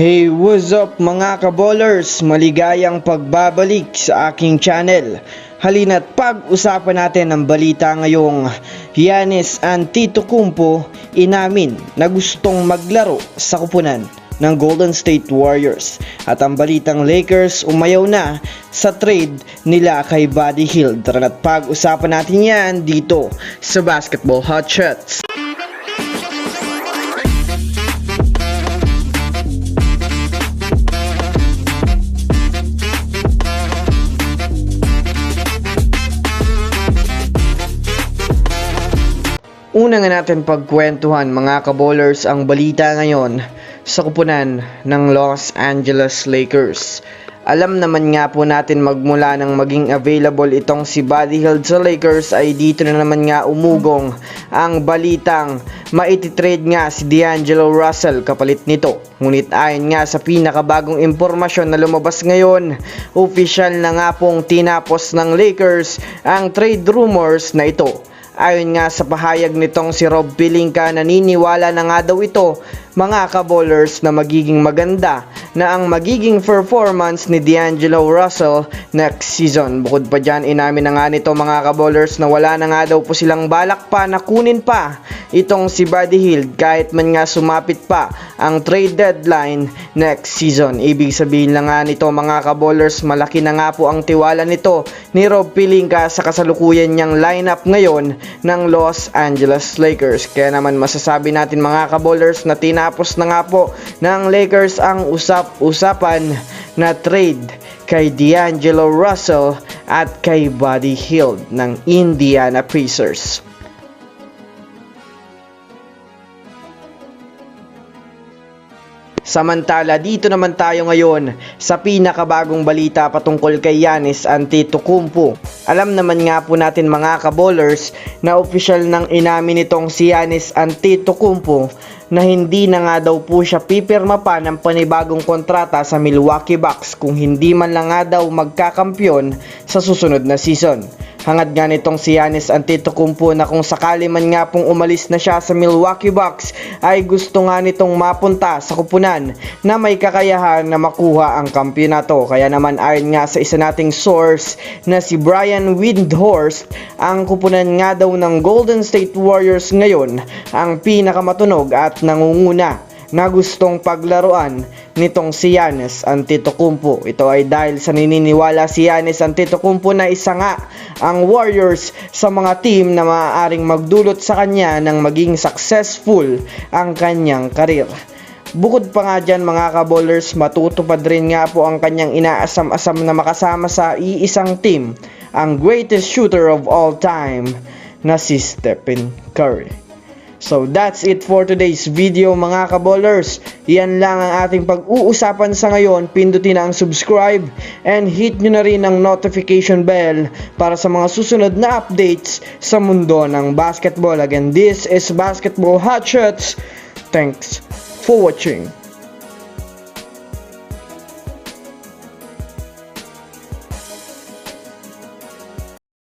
Hey, what's up mga kaballers? Maligayang pagbabalik sa aking channel. Halina't pag-usapan natin ang balita ngayong Giannis Antetokounmpo inamin na gustong maglaro sa kupunan ng Golden State Warriors. At ang balitang Lakers umayaw na sa trade nila kay Buddy Hield. Tara pag-usapan natin yan dito sa Basketball Hot Shots. Una nga natin pagkwentuhan mga kaballers ang balita ngayon sa kupunan ng Los Angeles Lakers. Alam naman nga po natin magmula nang maging available itong si Buddy Hield sa Lakers ay dito na naman nga umugong ang balitang maititrade nga si D'Angelo Russell kapalit nito. Ngunit ayon nga sa pinakabagong impormasyon na lumabas ngayon, official na nga pong tinapos ng Lakers ang trade rumors na ito. Ayon nga sa pahayag nitong si Rob Pelinka, naniniwala na nga daw ito mga kaballers na magiging maganda na ang magiging performance ni D'Angelo Russell next season. Bukod pa dyan, inamin na nga nito mga kaballers na wala na nga daw po silang balak pa na kunin pa itong si Buddy Hield kahit man nga sumapit pa ang trade deadline next season. Ibig sabihin lang nga nito mga kaballers, malaki na nga po ang tiwala nito ni Rob Pelinka sa kasalukuyan niyang lineup ngayon ng Los Angeles Lakers. Kaya naman masasabi natin mga kaballers na tinapos na nga po ng Lakers ang usap-usapan na trade kay D'Angelo Russell at kay Buddy Hield ng Indiana Pacers. Samantala, dito naman tayo ngayon sa pinakabagong balita patungkol kay Yanis Antetokounmpo. Alam naman nga po natin mga kaballers na official nang inamin nitong si Yanis Antetokounmpo na hindi na nga daw po siya pipirma pa ng panibagong kontrata sa Milwaukee Bucks kung hindi man lang nga daw magkakampyon sa susunod na season. Hangad nga nitong si Giannis Antetokounmpo na kung sakali man nga pong umalis na siya sa Milwaukee Bucks ay gusto nga nitong mapunta sa kupunan na may kakayahan na makuha ang kampyonato. Kaya naman ayon nga sa isa nating source na si Brian Windhorst, ang kupunan nga daw ng Golden State Warriors ngayon ang pinakamatunog at nangunguna na gustong paglaruan nitong si Giannis Antetokounmpo. Ito ay dahil sa nininiwala si Giannis Antetokounmpo na isa nga ang Warriors sa mga team na maaaring magdulot sa kanya ng maging successful ang kanyang karir. Bukod pa nga dyan mga kaballers, matutupad rin nga po ang kanyang inaasam-asam na makasama sa iisang team, ang greatest shooter of all time na si Stephen Curry. So that's it for today's video mga kaballers. Yan lang ang ating pag-uusapan sa ngayon. Pindutin ang subscribe and hit nyo na rin ang notification bell para sa mga susunod na updates sa mundo ng basketball. Again, this is Basketball Hot Shots. Thanks for watching.